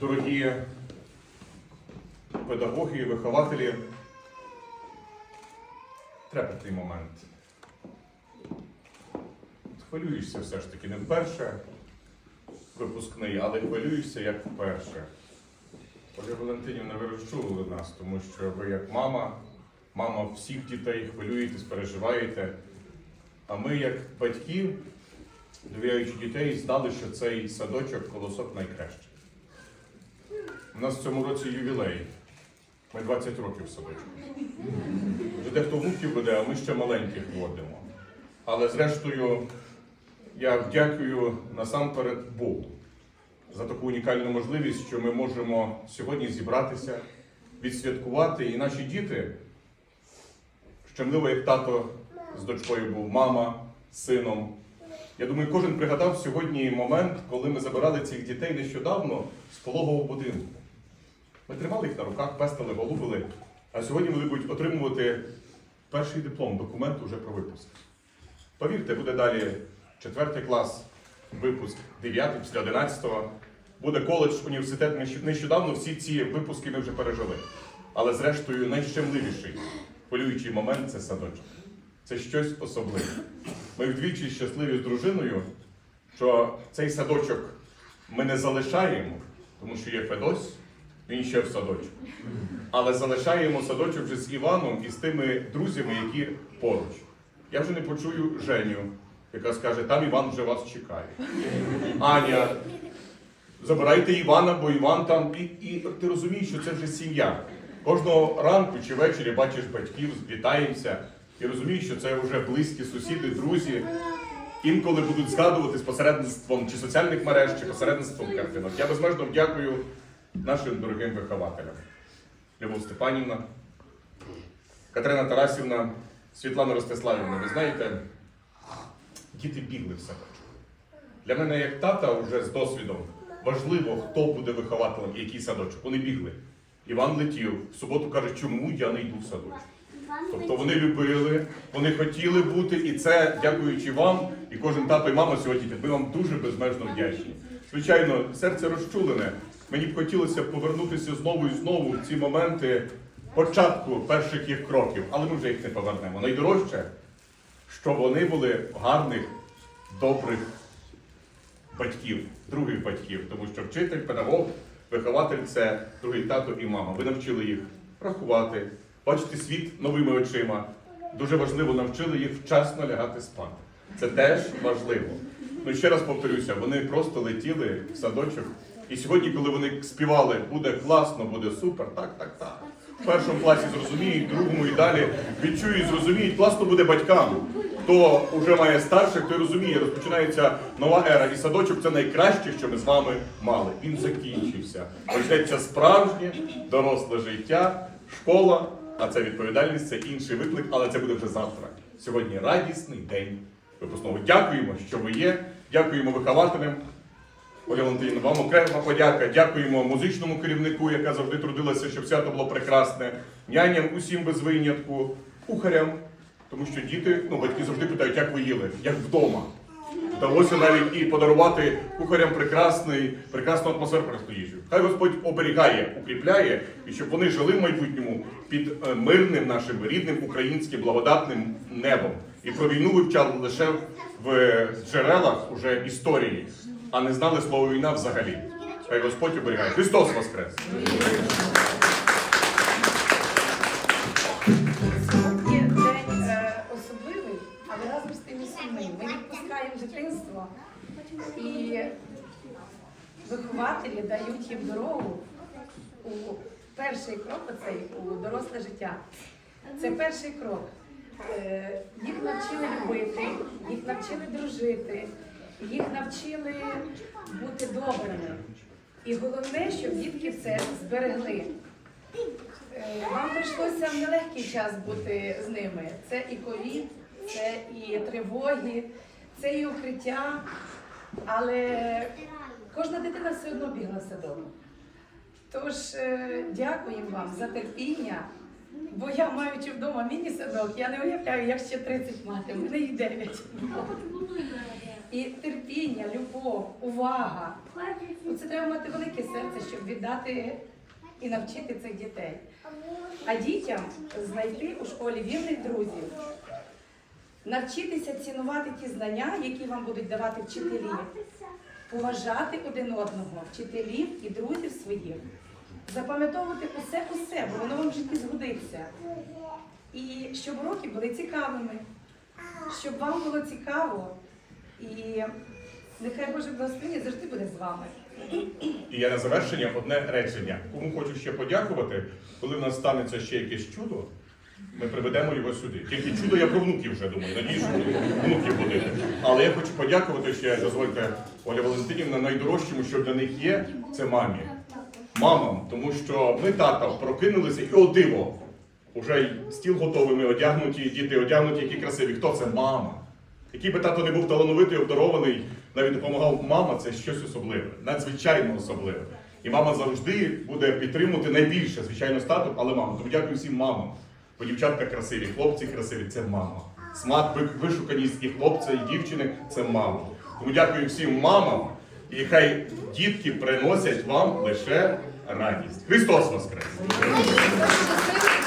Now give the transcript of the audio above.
дорогі педагоги і вихователі, трепетний момент. Хвилюєшся все ж таки не вперше випускний, але хвилюєшся як вперше. Оля Валентинівна, ви розчулили нас, тому що ви як мама, мама всіх дітей, хвилюєтесь, переживаєте. А ми, як батьки, довіряючи дітей, знали, що цей садочок колосок найкращий. У нас в цьому році ювілей. Ми 20 років садочку. Вже дехто внуків буде, а ми ще маленьких водимо. Але зрештою, я вдякую насамперед Богу за таку унікальну можливість, що ми можемо сьогодні зібратися, відсвяткувати. І наші діти, щемливо, як тато з дочкою був, мама сином. Я думаю, кожен пригадав сьогодні момент, коли ми забирали цих дітей нещодавно з пологового будинку. Ми тримали їх на руках, пестили, голубили, а сьогодні вони будуть отримувати перший диплом, документ уже про випуск. Повірте, буде далі четвертий клас, випуск, дев'ятий, після одинадцятого. Буде коледж, університет. Нещодавно всі ці випуски ми вже пережили. Але зрештою найщемливіший хвилюючий момент це садочок. Це щось особливе. Ми вдвічі щасливі з дружиною, що цей садочок ми не залишаємо, тому що є Федось, він ще в садочку. Але залишаємо садочок вже з Іваном і з тими друзями, які поруч. Я вже не почую Женю, яка скаже, там Іван вже вас чекає. Аня, забирайте Івана, бо Іван там. І, і ти розумієш, що це вже сім'я. Кожного ранку чи ввечері бачиш батьків, вітаємося і розумієш, що це вже близькі сусіди, друзі. Інколи будуть згадувати з посередництвом чи соціальних мереж, чи посередництвом картинок. Я безмежно дякую нашим дорогим вихователям. Любов Степанівна, Катерина Тарасівна, Світлана Ростиславівна. Ви знаєте, діти бігли в садочок. Для мене, як тата, вже з досвідом, важливо, хто буде вихователем і який садочок. Вони бігли. Іван летів. В суботу каже, чому я не йду в садочок. Тобто вони любили, вони хотіли бути, і це дякуючи вам, і кожен тато і мама сьогодні. Ми вам дуже безмежно вдячні. Звичайно, серце розчулене. Мені б хотілося повернутися знову і знову в ці моменти початку перших їх кроків, але ми вже їх не повернемо. Найдорожче, що вони були гарних, добрих батьків, других батьків, тому що вчитель, педагог, вихователь це другий тато і мама. Ви навчили їх рахувати, бачити світ новими очима. Дуже важливо навчили їх вчасно лягати спати. Це теж важливо. Ну ще раз повторюся, вони просто летіли в садочок. І сьогодні, коли вони співали, буде класно, буде супер, так, так, так. В першому класі зрозуміють, в другому і далі відчують, зрозуміють, класно буде батькам. Хто вже має старших, той розуміє, розпочинається нова ера. І садочок це найкраще, що ми з вами мали. Він закінчився. Почнеться справжнє доросле життя, школа, а це відповідальність, це інший виклик, але це буде вже завтра. Сьогодні радісний день випускного. Дякуємо, що ви є. Дякуємо вихователям. Оля Валентинівна, вам окрема подяка. Дякуємо музичному керівнику, яка завжди трудилася, щоб свято було прекрасне, няням усім без винятку, кухарям. Тому що діти, ну батьки завжди питають, як ви їли, як вдома. Вдалося навіть і подарувати кухарям прекрасний, прекрасну атмосферу прекрасну їжу. Хай Господь оберігає, укріпляє, і щоб вони жили в майбутньому під е, мирним нашим рідним українським благодатним небом. І про війну вивчали лише в джерелах уже історії, а не знали слово війна взагалі. Хай Господь оберігає. Христос Воскрес! Сьогодні день е, особливий, але разом з тим і. Ми відпускаємо дитинство і вихователі дають їм дорогу у перший крок оцей у доросле життя. Це перший крок. Е, Їх навчили любити, їх навчили дружити, їх навчили бути добрими. І головне, щоб дітки це зберегли. Е, Вам прийшлося в нелегкий час бути з ними. Це і ковід, це і тривоги, це і укриття. Але кожна дитина все одно бігла в. Тож е, дякуємо вам за терпіння. Бо я маючи вдома міні-садок, я не уявляю, як ще 30 мати. У мене їх 9. і терпіння, любов, увага. Це треба мати велике серце, щоб віддати і навчити цих дітей. А дітям знайти у школі вірних друзів, навчитися цінувати ті знання, які вам будуть давати вчителі, поважати один одного, вчителів і друзів своїх, запам'ятовувати усе усе, бо воно вам в житті згодиться. І щоб уроки були цікавими, щоб вам було цікаво, і нехай Боже благословення завжди буде з вами. І я на завершення одне речення. Кому хочу ще подякувати, коли в нас станеться ще якесь чудо, ми приведемо його сюди. Тільки чудо я про внуків вже думаю, надію, що внуків ходити. Але я хочу подякувати ще, дозвольте, Оля Валентинівна, найдорожчому, що для них є, це мамі. Мамам, тому що ми тата прокинулися і о диво. Уже стіл готовий, ми одягнуті, діти одягнуті, які красиві. Хто це? Мама. Який би тато не був талановитий, обдарований, навіть допомагав мама, це щось особливе, надзвичайно особливе. І мама завжди буде підтримувати найбільше, звичайно, з але маму. Тому дякую всім мамам. Бо дівчатка красиві, хлопці красиві це мама. Смак ви- вишуканість і хлопця, і дівчини це мама. Тому дякую всім мамам, і хай дітки приносять вам лише радість. Христос Воскрес!